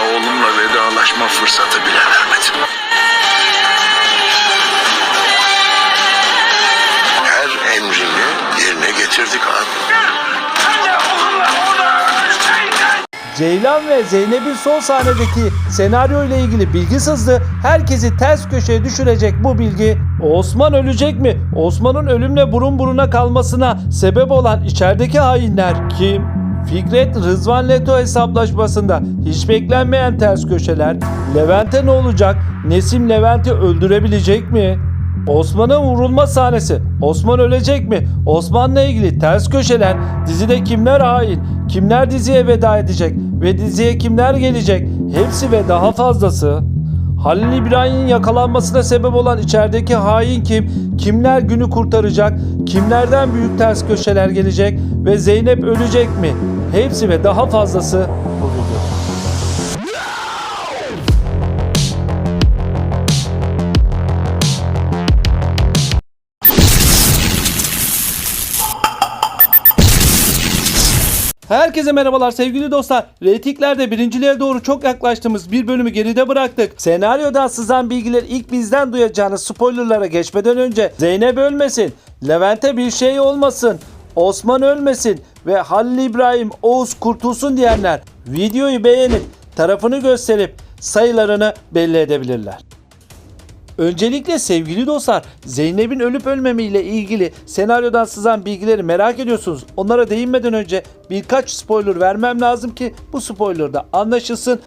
oğlumla vedalaşma fırsatı bile vermedin. Her emrini yerine getirdik abi. Ceylan ve Zeynep'in son sahnedeki senaryo ile ilgili bilgi sızdı. Herkesi ters köşeye düşürecek bu bilgi. Osman ölecek mi? Osman'ın ölümle burun buruna kalmasına sebep olan içerideki hainler kim? Fikret Rızvan Leto hesaplaşmasında hiç beklenmeyen ters köşeler. Levent'e ne olacak? Nesim Levent'i öldürebilecek mi? Osman'ın vurulma sahnesi. Osman ölecek mi? Osman'la ilgili ters köşeler. Dizide kimler hain? Kimler diziye veda edecek? Ve diziye kimler gelecek? Hepsi ve daha fazlası. Halil İbrahim'in yakalanmasına sebep olan içerideki hain kim? Kimler günü kurtaracak? Kimlerden büyük ters köşeler gelecek? Ve Zeynep ölecek mi? Hepsi ve daha fazlası Herkese merhabalar sevgili dostlar. Reytinglerde birinciliğe doğru çok yaklaştığımız bir bölümü geride bıraktık. Senaryodan sızan bilgiler ilk bizden duyacağınız spoilerlara geçmeden önce Zeynep ölmesin, Levent'e bir şey olmasın, Osman ölmesin ve Halil İbrahim Oğuz kurtulsun diyenler videoyu beğenip tarafını gösterip sayılarını belli edebilirler. Öncelikle sevgili dostlar Zeynep'in ölüp ölmemiyle ilgili senaryodan sızan bilgileri merak ediyorsunuz. Onlara değinmeden önce birkaç spoiler vermem lazım ki bu spoiler da anlaşılsın.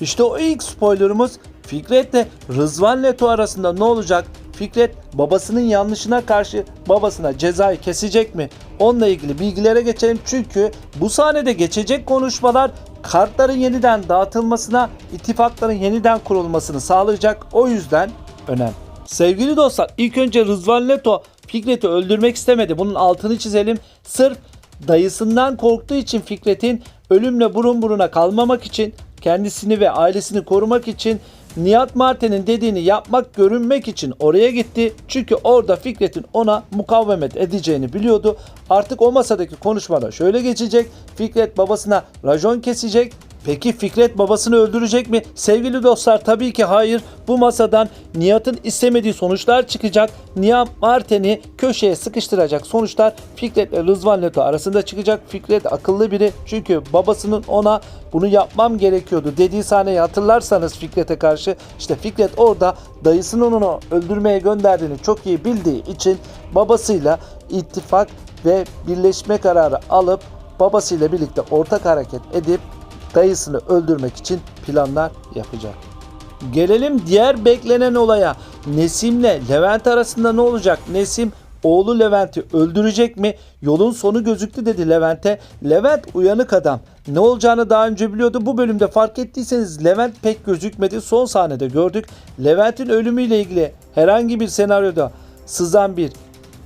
İşte o ilk spoilerımız Fikret'le Rızvan Leto arasında ne olacak? Fikret babasının yanlışına karşı babasına cezayı kesecek mi? Onunla ilgili bilgilere geçelim çünkü bu sahnede geçecek konuşmalar kartların yeniden dağıtılmasına, ittifakların yeniden kurulmasını sağlayacak. O yüzden önemli. Sevgili dostlar ilk önce Rızvan Leto Fikret'i öldürmek istemedi. Bunun altını çizelim. Sırf dayısından korktuğu için Fikret'in ölümle burun buruna kalmamak için kendisini ve ailesini korumak için Nihat Marten'in dediğini yapmak, görünmek için oraya gitti. Çünkü orada Fikret'in ona mukavemet edeceğini biliyordu. Artık o masadaki konuşmada şöyle geçecek. Fikret babasına racon kesecek. Peki Fikret babasını öldürecek mi? Sevgili dostlar tabii ki hayır. Bu masadan Nihat'ın istemediği sonuçlar çıkacak. Nihat Marten'i köşeye sıkıştıracak sonuçlar Fikret ve Rızvan Leto arasında çıkacak. Fikret akıllı biri çünkü babasının ona bunu yapmam gerekiyordu dediği sahneyi hatırlarsanız Fikret'e karşı işte Fikret orada dayısının onu öldürmeye gönderdiğini çok iyi bildiği için babasıyla ittifak ve birleşme kararı alıp babasıyla birlikte ortak hareket edip dayısını öldürmek için planlar yapacak. Gelelim diğer beklenen olaya. Nesim'le Levent arasında ne olacak? Nesim oğlu Levent'i öldürecek mi? Yolun sonu gözüktü dedi Levent'e. Levent uyanık adam. Ne olacağını daha önce biliyordu. Bu bölümde fark ettiyseniz Levent pek gözükmedi. Son sahnede gördük. Levent'in ölümüyle ilgili herhangi bir senaryoda sızan bir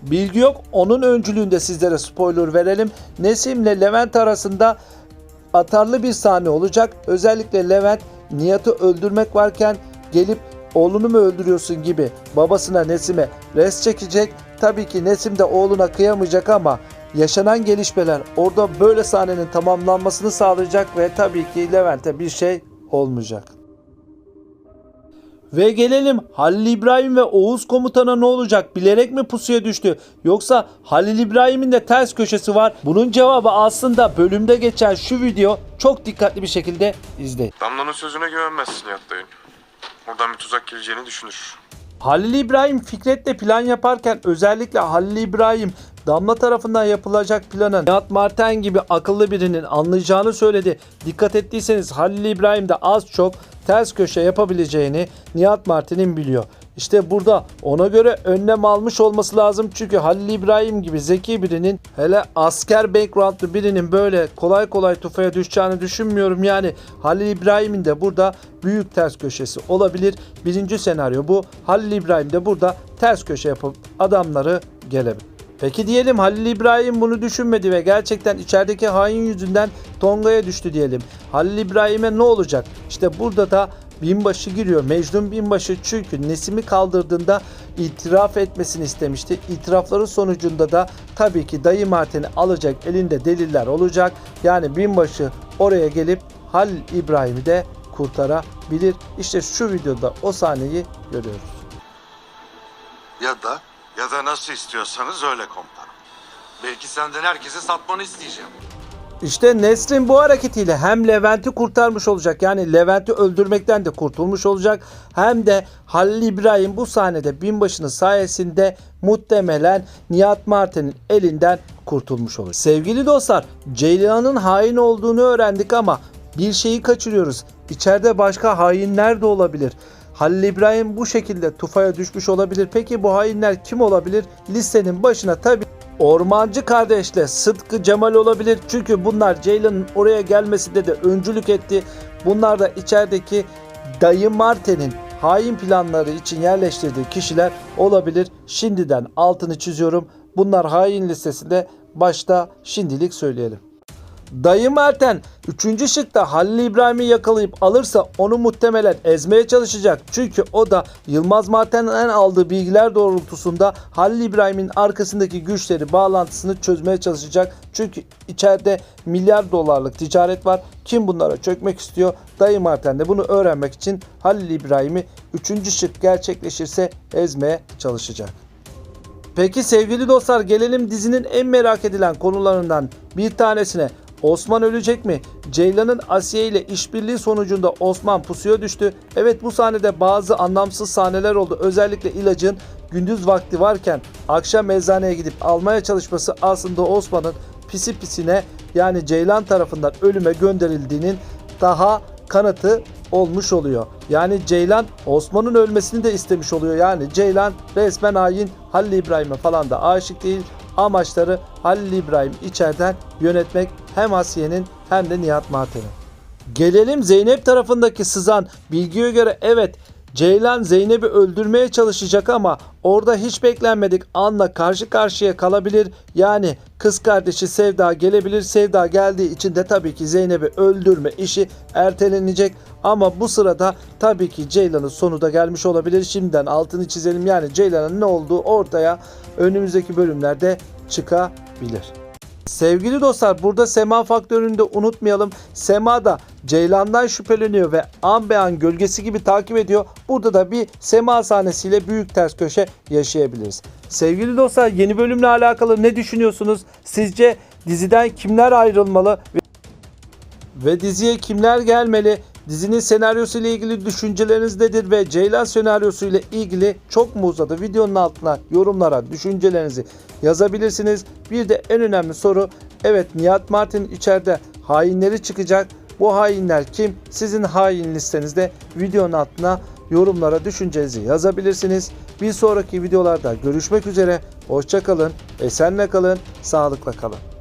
bilgi yok. Onun öncülüğünde sizlere spoiler verelim. Nesim'le Levent arasında atarlı bir sahne olacak. Özellikle Levent Nihat'ı öldürmek varken gelip oğlunu mu öldürüyorsun gibi babasına Nesim'e res çekecek. Tabii ki Nesim de oğluna kıyamayacak ama yaşanan gelişmeler orada böyle sahnenin tamamlanmasını sağlayacak ve tabii ki Levent'e bir şey olmayacak. Ve gelelim Halil İbrahim ve Oğuz komutana ne olacak? Bilerek mi pusuya düştü? Yoksa Halil İbrahim'in de ters köşesi var. Bunun cevabı aslında bölümde geçen şu video çok dikkatli bir şekilde izleyin. Damla'nın sözüne güvenmezsin Nihat dayın. Oradan bir tuzak geleceğini düşünür. Halil İbrahim Fikret'le plan yaparken özellikle Halil İbrahim Damla tarafından yapılacak planın Nihat Marten gibi akıllı birinin anlayacağını söyledi. Dikkat ettiyseniz Halil İbrahim de az çok ters köşe yapabileceğini Nihat Marten'in biliyor. İşte burada ona göre önlem almış olması lazım. Çünkü Halil İbrahim gibi zeki birinin hele asker backgroundlı birinin böyle kolay kolay tufaya düşeceğini düşünmüyorum. Yani Halil İbrahim'in de burada büyük ters köşesi olabilir. Birinci senaryo bu. Halil İbrahim de burada ters köşe yapıp adamları gelebilir. Peki diyelim Halil İbrahim bunu düşünmedi ve gerçekten içerideki hain yüzünden Tonga'ya düştü diyelim. Halil İbrahim'e ne olacak? İşte burada da binbaşı giriyor. Mecnun binbaşı çünkü Nesim'i kaldırdığında itiraf etmesini istemişti. İtirafların sonucunda da tabii ki dayı Martin'i alacak elinde deliller olacak. Yani binbaşı oraya gelip Halil İbrahim'i de kurtarabilir. İşte şu videoda o sahneyi görüyoruz. Ya da Ya da nasıl istiyorsanız öyle komutanım. Belki senden herkese satmanı isteyeceğim. İşte Nesrin bu hareketiyle hem Levent'i kurtarmış olacak yani Levent'i öldürmekten de kurtulmuş olacak hem de Halil İbrahim bu sahnede binbaşının sayesinde muhtemelen Nihat Martin'in elinden kurtulmuş olacak. Sevgili dostlar Ceylan'ın hain olduğunu öğrendik ama bir şeyi kaçırıyoruz. İçeride başka hainler de olabilir. Halil İbrahim bu şekilde tufaya düşmüş olabilir. Peki bu hainler kim olabilir? Listenin başına tabi Ormancı kardeşle Sıtkı Cemal olabilir. Çünkü bunlar Ceylan'ın oraya gelmesinde de öncülük etti. Bunlar da içerideki Dayı Marten'in hain planları için yerleştirdiği kişiler olabilir. Şimdiden altını çiziyorum. Bunlar hain listesinde başta şimdilik söyleyelim. Dayı Merten 3. şıkta Halil İbrahim'i yakalayıp alırsa onu muhtemelen ezmeye çalışacak. Çünkü o da Yılmaz Merten'den aldığı bilgiler doğrultusunda Halil İbrahim'in arkasındaki güçleri bağlantısını çözmeye çalışacak. Çünkü içeride milyar dolarlık ticaret var. Kim bunlara çökmek istiyor? Dayı Merten de bunu öğrenmek için Halil İbrahim'i 3. şık gerçekleşirse ezmeye çalışacak. Peki sevgili dostlar gelelim dizinin en merak edilen konularından bir tanesine. Osman ölecek mi? Ceylan'ın Asiye ile işbirliği sonucunda Osman pusuya düştü. Evet bu sahnede bazı anlamsız sahneler oldu. Özellikle ilacın gündüz vakti varken akşam eczaneye gidip almaya çalışması aslında Osman'ın pisi pisine yani Ceylan tarafından ölüme gönderildiğinin daha kanıtı olmuş oluyor. Yani Ceylan Osman'ın ölmesini de istemiş oluyor. Yani Ceylan resmen hain Halil İbrahim'e falan da aşık değil. Amaçları Halil İbrahim içeriden yönetmek hem Asiye'nin hem de Nihat Marten'in. Gelelim Zeynep tarafındaki sızan bilgiye göre evet Ceylan Zeynep'i öldürmeye çalışacak ama orada hiç beklenmedik anla karşı karşıya kalabilir. Yani kız kardeşi Sevda gelebilir. Sevda geldiği için de tabii ki Zeynep'i öldürme işi ertelenecek. Ama bu sırada tabii ki Ceylan'ın sonu da gelmiş olabilir. Şimdiden altını çizelim. Yani Ceylan'ın ne olduğu ortaya önümüzdeki bölümlerde çıkabilir. Sevgili dostlar burada Sema faktörünü de unutmayalım. Sema da Ceylan'dan şüpheleniyor ve an be an gölgesi gibi takip ediyor. Burada da bir Sema sahnesiyle büyük ters köşe yaşayabiliriz. Sevgili dostlar yeni bölümle alakalı ne düşünüyorsunuz? Sizce diziden kimler ayrılmalı ve diziye kimler gelmeli? Dizinin senaryosu ile ilgili düşünceleriniz nedir ve Ceylan senaryosu ile ilgili çok mu uzadı? Videonun altına yorumlara düşüncelerinizi yazabilirsiniz. Bir de en önemli soru evet Nihat Martin içeride hainleri çıkacak. Bu hainler kim? Sizin hain listenizde videonun altına yorumlara düşüncenizi yazabilirsiniz. Bir sonraki videolarda görüşmek üzere. Hoşçakalın, esenle kalın, sağlıkla kalın.